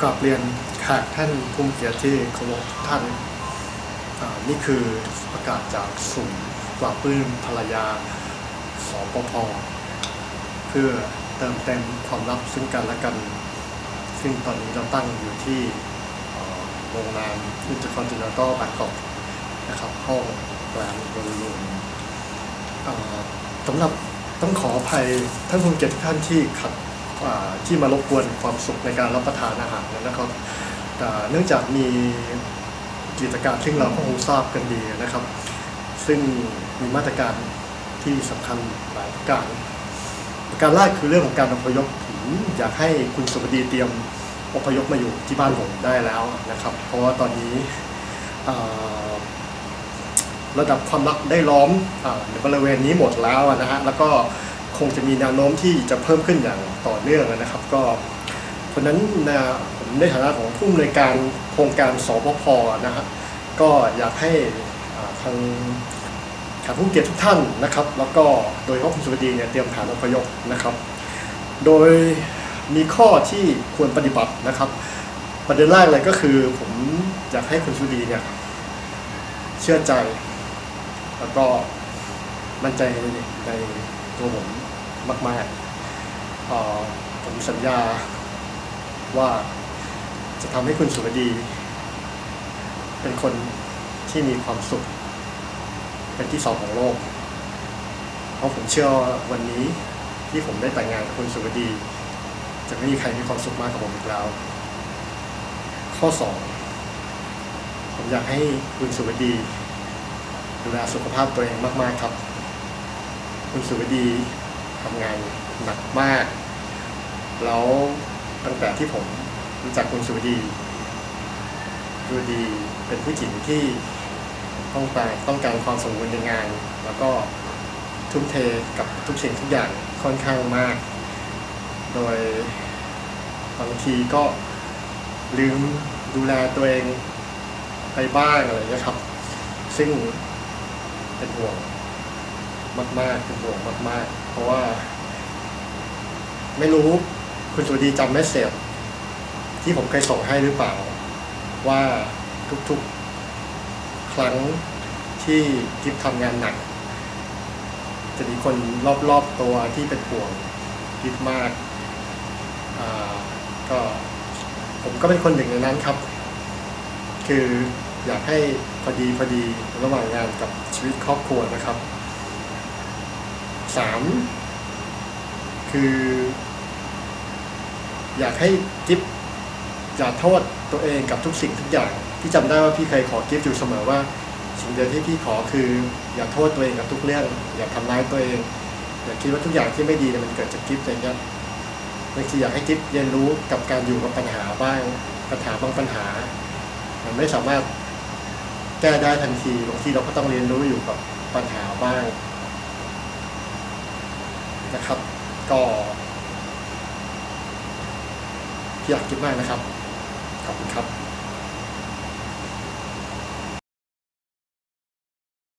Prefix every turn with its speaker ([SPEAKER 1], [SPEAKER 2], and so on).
[SPEAKER 1] กราบเรียนแขกท่านผู้เกียรติที่เคารพท่านนี่คือประกาศจากศูนย์ปราปื้มภรรยาสปพเพื่อเติมเต็มความลับซึ่งกันและกัน ซึ่งตอนนี้เราตั้งอยู่ที่โรงแรมอินเตอร์คอนติเนนตัลบางกอกนะครับห้องแรมบอลลูนสำหรับต้องขออภัยท่านผู้เกียรติท่านที่ขัด ที่มารบกวนความสุขในการรับประทานอาหารนะครับแต่เนื่องจากมีกิจการซึ่งเราก็คงทราบกันดีนะครับ ซึ่งมีมาตรการที่สำคัญหลายประการประการแรกคือเรื่องของการอพยพผมอยากให้คุณสุภดีเตรียมอพยพมาอยู่ที่บ้านผมได้แล้วนะครับ เพราะว่าตอนนี้ระดับความรักได้ล้อมอในบริเวณนี้หมดแล้วนะฮะแล้วก็ งจะมีแนวโน้มที่จะเพิ่มขึ้นอย่างต่อเนื่องนะครับ ก็เพราะนั้นนะผมในฐานะของผู้อำนวยการโครงการสพพนะฮะก็อยากให้ทางแขกผู้เกียรติทุกท่านนะครับ แล้วก็โดยเฉพาะคุณสุวดีเนี่ยเตรียมฐานอพยพนะครับ โดยมีข้อที่ควรปฏิบัตินะครับ ประเด็นแรกเลยก็คือผมอยากให้คุณสุวดีเนี่ยเชื่อใจ แล้วก็มั่นใจในตัวผม มากๆผมสัญญาว่าจะทำให้คุณสุวดี เป็นคนที่มีความสุข เป็นที่สองของโลก เพราะผมเชื่อวันนี้ที่ผมได้แต่งงานกับคุณสุวดี จะไม่มีใครมีความสุขมากกว่าผมอีกแล้ว ข้อสองผมอยากให้คุณสุวดีดูแลสุขภาพตัวเองมาก ๆ ครับ คุณสุวดี ทำงานหนักมาก แล้วตั้งแต่ที่ผมรู้จักคุณสุดีสุดีเป็นผู้หญิงที่ต้องการต้องการความสมบูรณ์ในงาน แล้วก็ทุ่มเทกับทุกสิ่งทุกอย่างค่อนข้างมาก โดยบางทีก็ลืมดูแลตัวเองไปบ้างอะไรอย่างเงี้ยครับ ซึ่งเป็นห่วง มากๆเป็นห่วงมาก ๆ เพราะว่า ไม่รู้คุณสุดีจำเมสเซจที่ผมเคยส่งให้หรือเปล่า ว่าทุกๆ ครั้งที่กิฟทำงานหนัก จะมีคนรอบๆตัวที่เป็นห่วงกิฟมากาก็ผมก็เป็นคนหนึ่งในนั้นครับ คืออยากให้พอดีพอดีระหว่างงานกับชีวิตครอบครัวนะครับ สามคือ อยากให้กิฟอย่าโทษตัวเองกับทุกสิ่งทุกอย่างที่จำได้ว่าพี่เคยขอกิฟอยู่เสมอว่า สิ่งเดียวที่พี่ขอคือ อย่าโทษตัวเองกับทุกเรื่อง อย่าทำร้ายตัวเอง อย่าคิดว่าทุกอย่างที่ไม่ดีมันเกิดจากกิฟต์อย่างเงี้ยบางทีอยากให้กิฟเรียนรู้กับการอยู่กับปัญหาบ้างปัญหาบางปัญหา มันไม่สามารถแก้ได้ทันทีบางทีเราก็ต้องเรียนรู้อยู่กับปัญหาบ้าง นะครับ ก็อยากคิดมากนะครับ ขอบคุณครับ